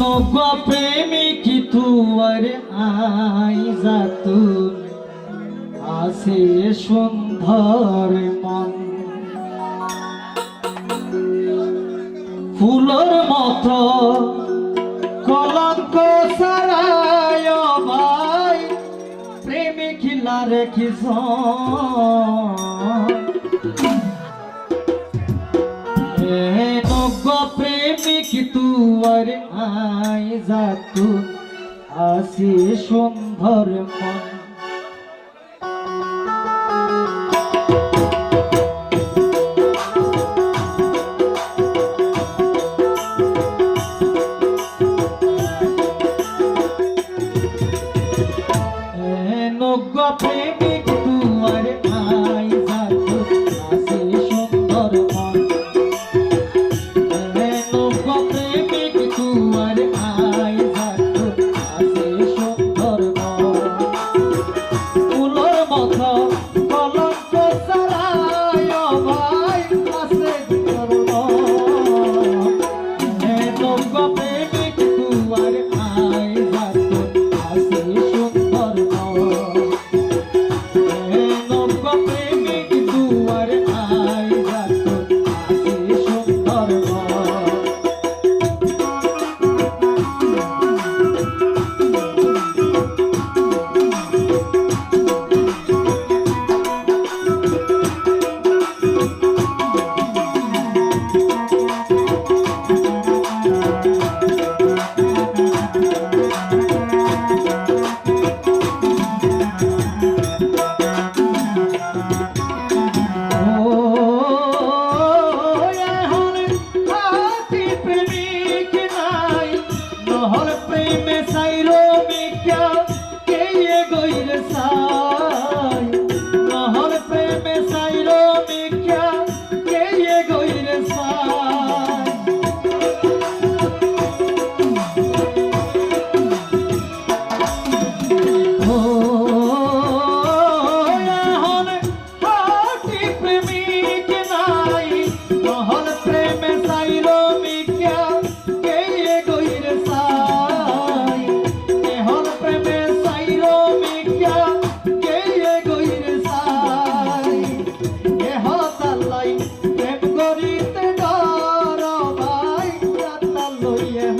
নৌকা প্রেমিক তুয়ার আইজা তুমি। আসে সুন্দর মন। ফুলর মতো কলঙ্ক সারায় ভাই, প্রেমিক লারে কিশোর কি তুয়ার আয় যাতু আসি সুন্দর মন Go play me.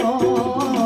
हो